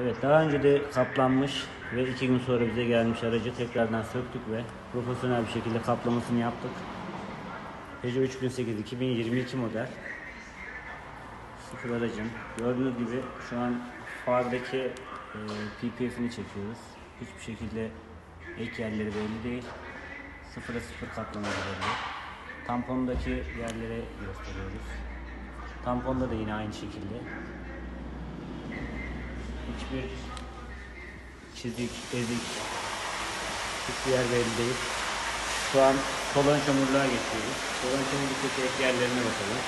Evet daha önce de kaplanmış ve iki gün sonra bize gelmiş aracı tekrardan söktük ve profesyonel bir şekilde kaplamasını yaptık. Peugeot 3008 2022 model. Sıfır aracın. Gördüğünüz gibi şu an fardaki e, PPF'ini çekiyoruz. Hiçbir şekilde ek yerleri belli değil. Sıfıra sıfır kaplama belli. Tampondaki yerlere gösteriyoruz. Tamponda da yine aynı şekilde. Hiçbir çizik, ezik, hiçbir yer belli değil. Şu an kolon çamurluğa geçiyoruz. Kolon çamurluktaki ek yerlerine bakalım.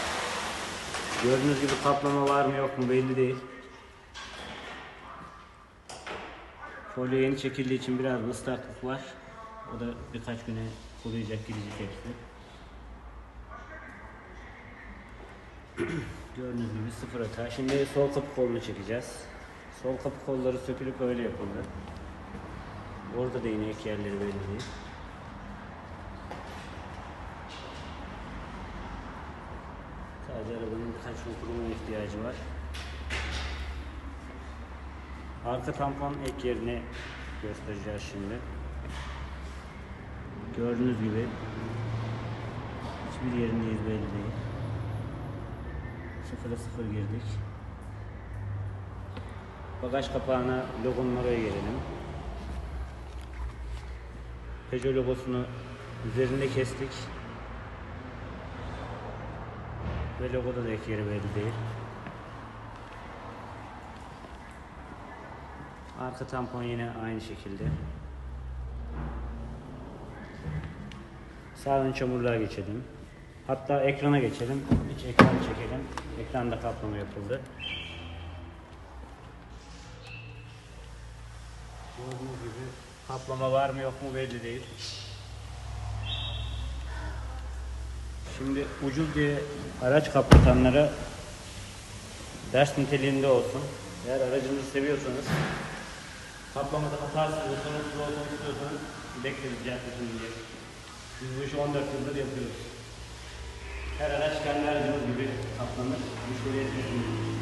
Gördüğünüz gibi kaplama var mı yok mu belli değil. Folyo yeni çekildiği için biraz ıslaklık var. O da birkaç güne kuruyacak gidecek hepsi. Gördüğünüz gibi sıfır hata. Şimdi sol kapı kolunu çekeceğiz. Sol kapı kolları sökülüp öyle yapıldı. Orada da yine ek yerleri belli değil. Sadece arabanın birkaç gün kuruma ihtiyacı var. Arka tampon ek yerini göstereceğiz şimdi. Gördüğünüz gibi hiçbir yerindeyiz belli değil. Sıfıra sıfır girdik. Bagaj kapağına logonun oraya gelelim. Peugeot logosunu üzerinde kestik. Ve logoda da ek yeri belli değil. Arka tampon yine aynı şekilde. Sağ ön çamurluğa geçelim. Hatta ekrana geçelim. İç ekranı çekelim. Ekranda kaplama yapıldı. Gördüğünüz gibi kaplama var mı yok mu belli değil. Şimdi ucuz diye araç kaplatanlara ders niteliğinde olsun. Eğer aracınızı seviyorsanız kaplamada hatarsız ve sorunsuz olsun istiyorsanız bekleriz diye. Biz bu işi 14 yıldır yapıyoruz. Her araç kendi aracımız gibi kaplanır. Müşteriye edilir.